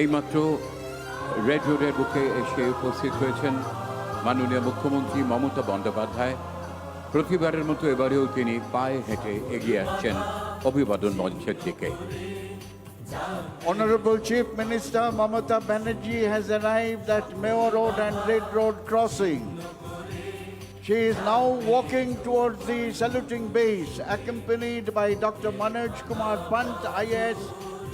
এইমাত্র রেড রোডের বুকে এসে উপস্থিত হয়েছেন মাননীয় মুখ্যমন্ত্রী মমতা বন্দ্যোপাধ্যায় প্রতিবারের মতো এবারেও তিনি পায়ে হেঁটে এগিয়ে আসছেন অভিবাদন মঞ্চের দিকে Honorable Chief Minister Mamata Banerjee has arrived at Mayo Road and Red Road crossing. She is now walking towards the saluting base, accompanied by Dr. Manoj Kumar Pant, IAS,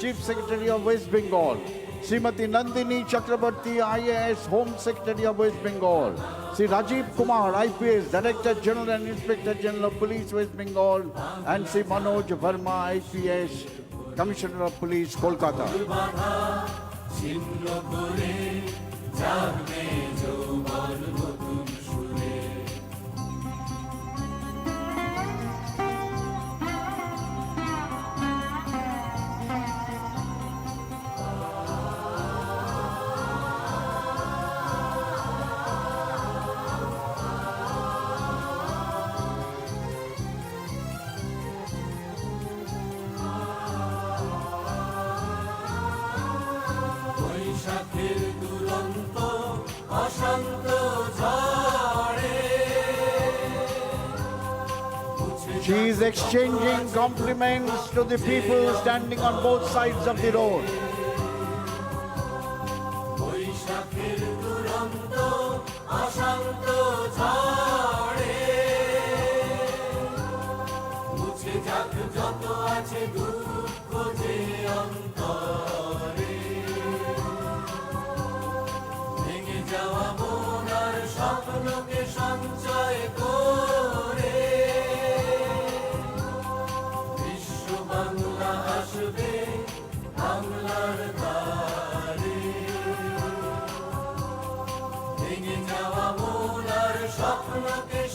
Chief Secretary of West Bengal. Srimati Nandini Chakrabarti, IAS, Home Secretary of West Bengal. Sri Rajiv Kumar, IPS, Director General and Inspector General of Police, West Bengal. And Sri Manoj Verma, IPS, Commissioner of Police, Kolkata. বৈশাখের দুরন্ত অশান্ত She is exchanging compliments to the people standing on both sides of the road.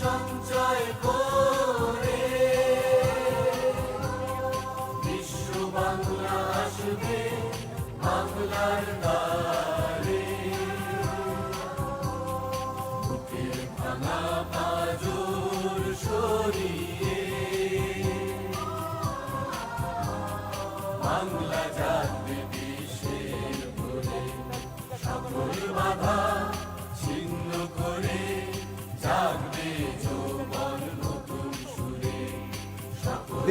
সঞ্চয় করে বিশ্ব বাংলা আসবে বাংলার দ্বারে বুকের ভাঙা পাজুর সরিয়ে বাংলা জানবে বিশ্বের ভোরে সকল বাধা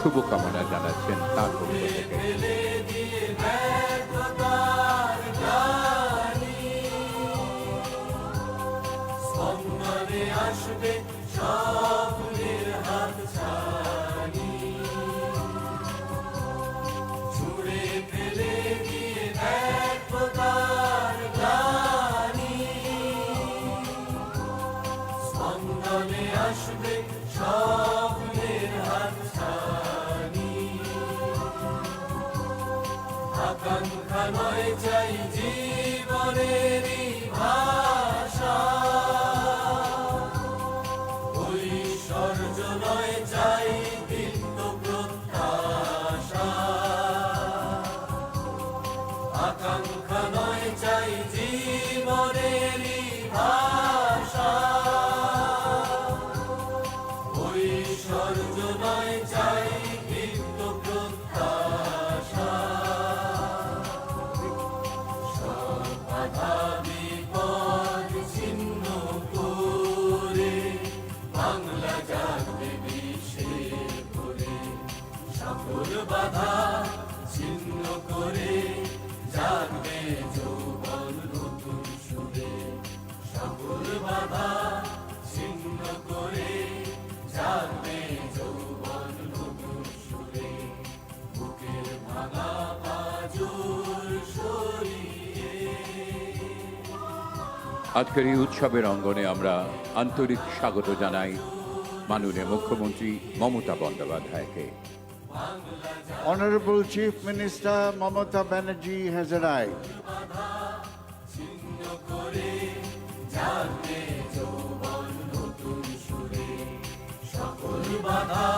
শুভকামনা জানাচ্ছেন তার পক্ষ থেকে বাধা ছিন্ন করে জাগবে যৌবন নতুন সুরে সকল বাধা ছিন্ন করে জাগবে যৌবন নতুন সুরে বুকের ভাঙা পাজুর সরিয়ে আজকের এই উৎসবের অঙ্গনে আমরা আন্তরিক স্বাগত জানাই মাননীয় মুখ্যমন্ত্রী মমতা বন্দ্যোপাধ্যায়কে Honorable Chief Minister Mamata Banerjee has arrived. বাধা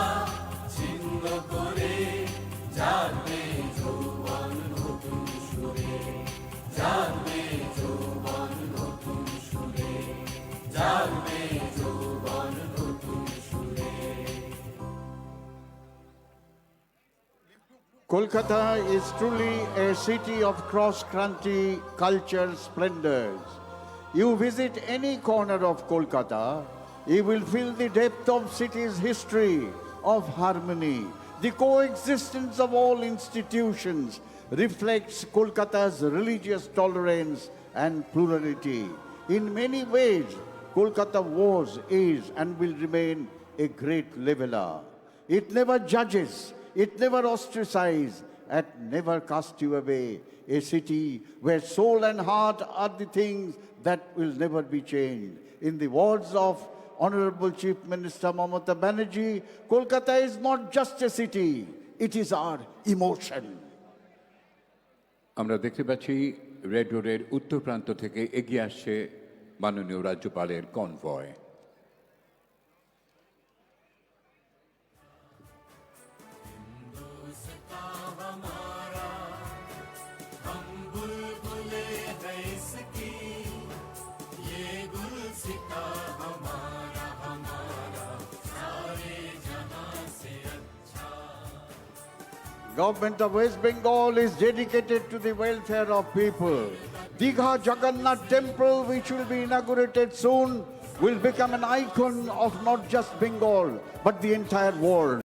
Kolkata is truly a city of cross-country culture splendors. You visit any corner of Kolkata, you will feel the depth of city's history, of harmony. The coexistence of all institutions reflects Kolkata's religious tolerance and plurality. In many ways, Kolkata was, is, and will remain a great leveler. It never judges, it never ostracized and never cast you away. A city where soul and heart are the things that will never be changed. In the words of Honorable Chief Minister Mamata Banerjee, Kolkata is not just a city, it is our emotion. আমরা দেখতে পাচ্ছি red রোডের উত্তর প্রান্ত থেকে এগিয়ে আসছে মাননীয় রাজ্যপালের convoy Government of West Bengal is dedicated to the welfare of people. Digha Jagannath Temple, which will be inaugurated soon, will become an icon of not just Bengal, but the entire world.